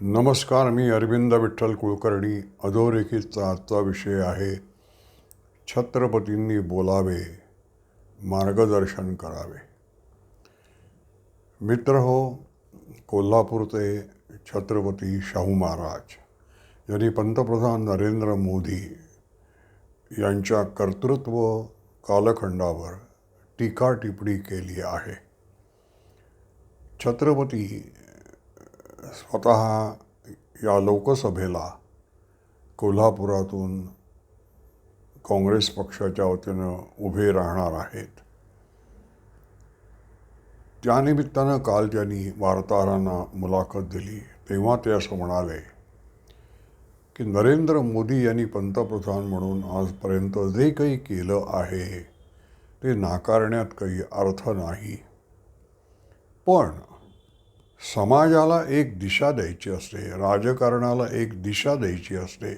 नमस्कार मी अरविंद विठ्ठल कुलकर्णी. अधोरेखितचा आजचा विषय आहे. छत्रपतींनी बोलावे मार्गदर्शन करावे. मित्र हो कोल्हापूरचे छत्रपती शाहू महाराज यांनी पंतप्रधान नरेंद्र मोदी यांच्या कर्तृत्व कालखंडावर टीका टिप्पणी केली आहे. छत्रपती स्वतः या लोकसभेला कोल्हापुरातून काँग्रेस पक्षाच्या वतीनं उभे राहणार आहेत. त्यानिमित्तानं काल त्यांनी वार्ताहरांना मुलाखत दिली. तेव्हा ते असं म्हणाले की नरेंद्र मोदी यांनी पंतप्रधान म्हणून आजपर्यंत जे काही केलं आहे ते नाकारण्यात काही अर्थ नाही. पण समाजाला एक दिशा द्यायची असते राजकारणाला एक दिशा द्यायची असते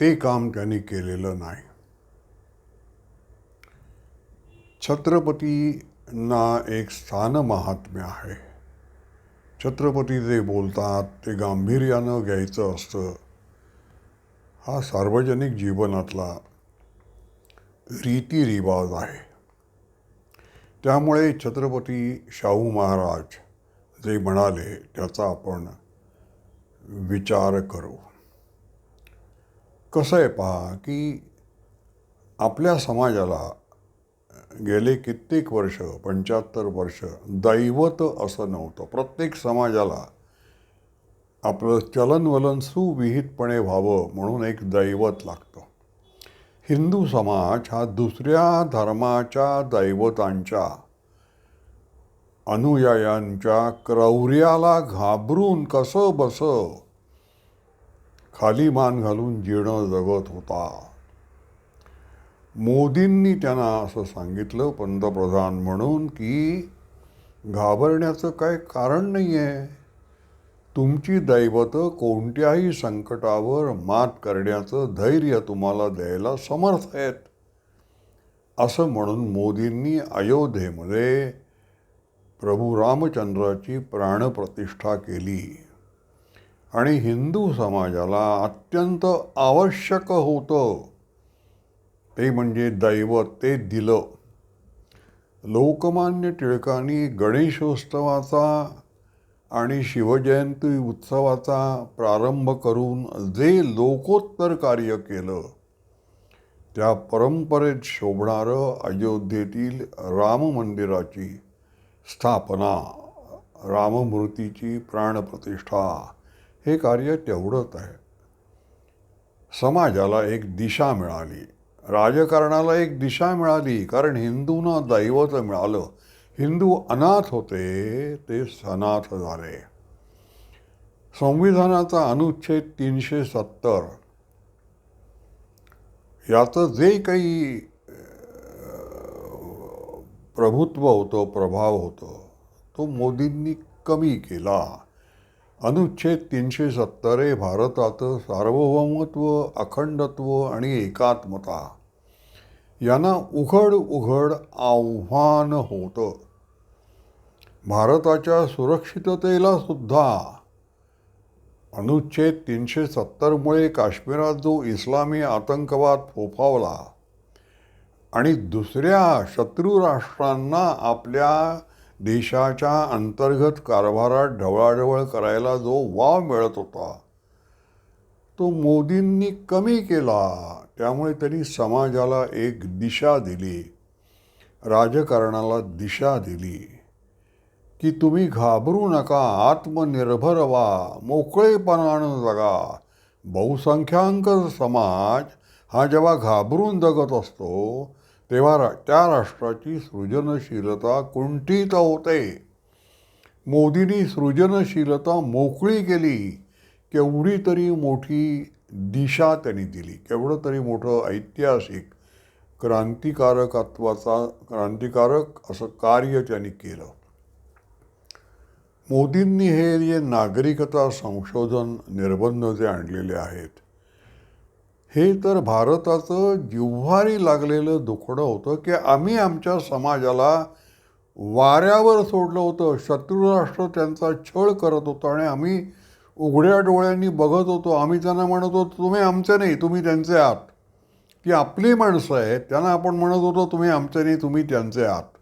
ते काम त्यांनी केलेलं नाही. छत्रपतींना एक स्थान महात्म्य आहे. छत्रपती जे बोलतात ते गांभीर्यानं घ्यायचं असतं. हा सार्वजनिक जीवनातला रीतिरिवाज आहे. त्यामुळे छत्रपती शाहू महाराज जे म्हणाले त्याचा आपण विचार करू. कसं आहे पहा की आपल्या समाजाला गेले कित्येक वर्ष पंच्याहत्तर वर्ष दैवत असं नव्हतं. प्रत्येक समाजाला आपलं चलनवलन सुविहितपणे व्हावं म्हणून एक दैवत लागतं. हिंदू समाज हा दुसऱ्या धर्माच्या दैवतांच्या अनुयायांच्या क्रौर्याला घाबरून कसं बस खाली मान घालून जीणं जगत होता. मोदींनी त्यांना असं सांगितलं पंतप्रधान म्हणून की घाबरण्याचं काय कारण नाही आहे तुमची दैवतं कोणत्याही संकटावर मात करण्याचं धैर्य तुम्हाला द्यायला समर्थ आहेत. असं म्हणून मोदींनी अयोध्येमध्ये प्रभू रामचंद्राची प्राणप्रतिष्ठा केली. आणि हिंदू समाजाला अत्यंत आवश्यक होतं. ते म्हणजे दैवत ते दिलं. लोकमान्य टिळकांनी गणेशोत्सवाचा आणि शिवजयंती उत्सवाचा प्रारंभ करून जे लोकोत्तर कार्य केलं त्या परंपरेत शोभणारं अयोध्येतील राम मंदिराची स्थापना राममूर्तीची प्राणप्रतिष्ठा हे कार्य तेवढंच आहे. समाजाला एक दिशा मिळाली राजकारणाला एक दिशा मिळाली कारण हिंदूंना दैवत मिळालं हिंदू अनाथ होते ते सनाथ झाले. संविधानाचा अनुच्छेद तीनशे सत्तर. याचं जे काही प्रभुत्व होतं प्रभाव होतं तो मोदींनी कमी केला. अनुच्छेद तीनशे सत्तर हे भारताचं सार्वभौमत्व अखंडत्व आणि एकात्मता. यांना उघड उघड आव्हान होतं. भारताच्या सुरक्षिततेला सुद्धा. अनुच्छेद तीनशे सत्तरमुळे काश्मीरात जो इस्लामी आतंकवाद फोफावला आणि दुसऱ्या शत्रू राष्ट्रांना आपल्या देशाच्या अंतर्गत कारभारात ढवळाढवळ करायला जो वाव मिळत होता तो मोदींनी कमी केला. त्यामुळे त्यांनी समाजाला एक दिशा दिली राजकारणाला दिशा दिली. की तुम्ही घाबरू नका आत्मनिर्भर व्हा मोकळेपणानं जगा. बहुसंख्याक समाज हा जेव्हा घाबरून जगत असतो तेव्हा रा त्या राष्ट्राची सृजनशीलता कुंठित होते. मोदींनी सृजनशीलता मोकळी केली केवढी तरी मोठी दिशा त्यांनी दिली केवढं तरी मोठं ऐतिहासिक क्रांतिकारकत्वाचा क्रांतिकारक असं कार्य त्यांनी केलं. मोदींनी हे जे नागरिकता संशोधन निर्बंध जे आणलेले आहेत हे तर भारताचं जिव्हारी लागलेलं दुखणं होतं की आम्ही आमच्या समाजाला वाऱ्यावर सोडलं होतं शत्रुराष्ट्र त्यांचा छळ करत होतं आणि आम्ही उघड्या डोळ्यांनी बघत होतो. आम्ही त्यांना म्हणत होतो तुम्ही आमचे नाही तुम्ही त्यांचे आहात. ती आपली माणसं आहेत त्यांना आपण म्हणत होतो तुम्ही आमचे नाही तुम्ही त्यांचे आहात.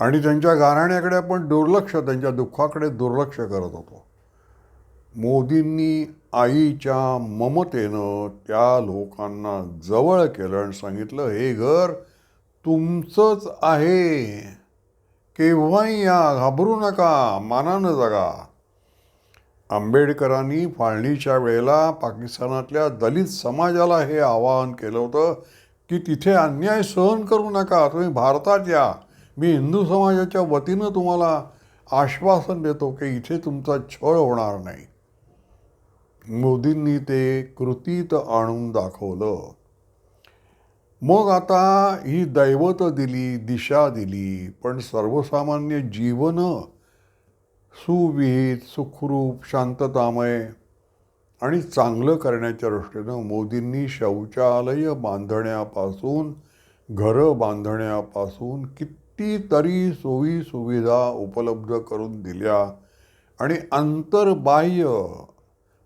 आणि त्यांच्या गाराण्याकडे आपण दुर्लक्ष त्यांच्या दुःखाकडे दुर्लक्ष करत होतो. मोदींनी आईच्या ममतेनं त्या लोकांना जवळ केलं आणि सांगितलं हे घर तुमचंच आहे. केव्हाही या घाबरू नका मानानं जगा. आंबेडकरांनी फाळणीच्या वेळेला पाकिस्तानातल्या दलित समाजाला हे आवाहन केलं होतं की तिथे अन्याय सहन करू नका तुम्ही भारतात या. मी हिंदू समाजाच्या वतीनं तुम्हाला आश्वासन देतो की इथे तुमचा छळ होणार नाही. मोदींनी ते कृतीत आणून दाखवलं. मग आता ही दैवत दिली दिशा दिली पण सर्वसामान्य जीवन सुविहित सुखरूप शांततामय आणि चांगलं करण्याच्या दृष्टीनं मोदींनी शौचालय बांधण्यापासून घरं बांधण्यापासून कितीतरी सोयी सुविधा उपलब्ध करून दिल्या आणि अंतर्बाह्य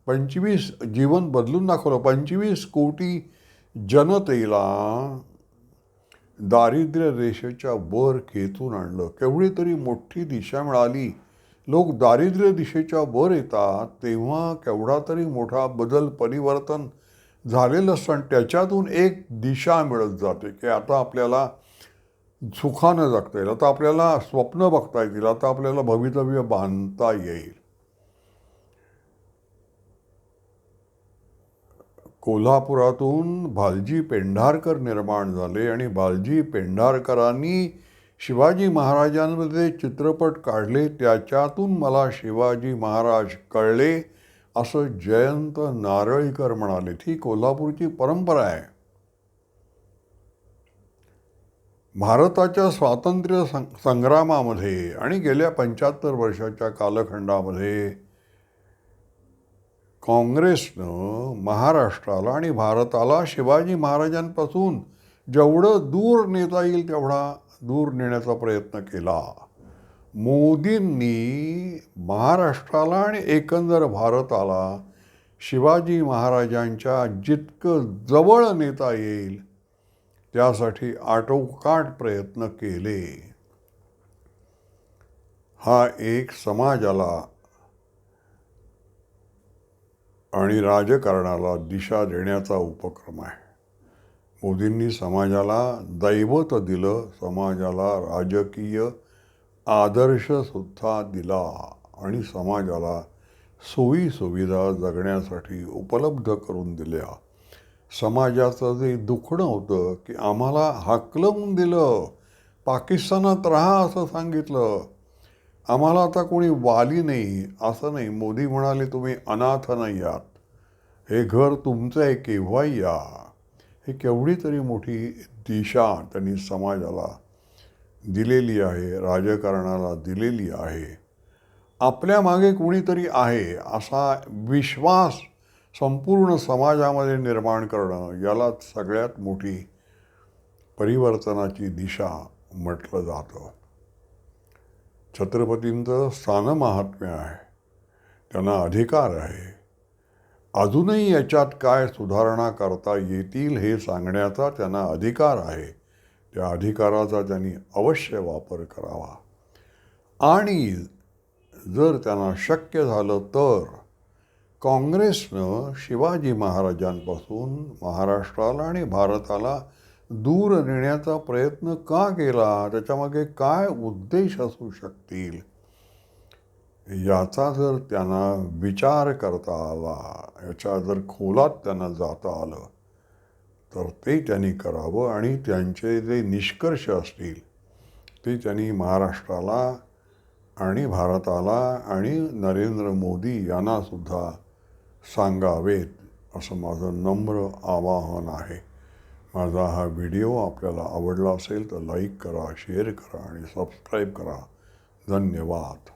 पंचवीस जीवन बदलून दाखवलं. पंचवीस कोटी जनतेला दारिद्र्य रेषेच्या वर खेचून आणलं. केवढी तरी मोठी दिशा मिळाली. लोक दारिद्र्य दिशेच्या वर येतात तेव्हा केवढा तरी मोठा बदल परिवर्तन झालेलं असतं आणि त्याच्यातून एक दिशा मिळत जाते की आता आपल्याला सुखानं जगता येईल. आता आपल्याला स्वप्न बघता येतील. आता आपल्याला भवितव्य बांधता येईल. कोल्हापुरातून भालजी पेंढारकर निर्माण झाले आणि भालजी पेंढारकरांनी शिवाजी महाराजांमध्ये चित्रपट काढले. त्याच्यातून मला शिवाजी महाराज कळले. असं जयंत नारळीकर म्हणाले. ती कोल्हापूरची परंपरा आहे. भारताच्या स्वातंत्र्य सं संग्रामामध्ये आणि गेल्या पंच्याहत्तर वर्षाच्या कालखंडामध्ये काँग्रेसनं महाराष्ट्राला आणि भारताला शिवाजी महाराजांपासून जेवढं दूर नेता येईल तेवढा दूर नेण्याचा प्रयत्न केला. मोदींनी महाराष्ट्राला आणि एकंदर भारताला शिवाजी महाराजांच्या जितकं जवळ नेता येईल त्यासाठी आटोकाट प्रयत्न केले. हा एक समाजाला आणि राजकारणाला दिशा देण्याचा उपक्रम आहे. मोदींनी समाजाला दैवत दिलं समाजाला राजकीय आदर्शसुद्धा दिला आणि समाजाला सोयी सुविधा जगण्यासाठी उपलब्ध करून दिल्या. समाजाचं जे दुखणं होतं की आम्हाला हाकलवून दिलं. पाकिस्तानात राहा असं सांगितलं. आम्हाला आता कोणी वाली नाही असं नाही. मोदी म्हणाले तुम्ही अनाथ नाही आहात. हे घर तुमचं आहे केव्हाही या. हे केवढी तरी मोठी दिशा त्यांनी समाजाला दिलेली आहे राजकारणाला दिलेली आहे. आपल्या मागे कोणीतरी आहे असा विश्वास संपूर्ण समाजामध्ये निर्माण करणं याला सगळ्यात मोठी परिवर्तनाची दिशा म्हटलं जातं. छत्रपतींचं स्थानमहात्म्य आहे. त्यांना अधिकार आहे. अजूनही याच्यात काय सुधारणा करता येतील हे सांगण्याचा त्यांना अधिकार आहे. त्या अधिकाराचा त्यांनी अवश्य वापर करावा. आणि जर त्यांना शक्य झालं तर काँग्रेसनं शिवाजी महाराजांपासून महाराष्ट्राला आणि भारताला दूर नेण्याचा प्रयत्न का केला? त्याच्यामागे काय उद्देश असू शकतील? याचा जर त्यांना विचार करता आला याच्या जर खोलात त्यांना जाता आलं तर ते त्यांनी करावं आणि त्यांचे जे निष्कर्ष असतील ते त्यांनी महाराष्ट्राला आणि भारताला आणि नरेंद्र मोदी यांनासुद्धा सांगावेत असं माझं नम्र आवाहन आहे. माझा हा व्हिडिओ आपल्याला आवडला असेल तर लाईक करा शेअर करा आणि सबस्क्राईब करा. धन्यवाद.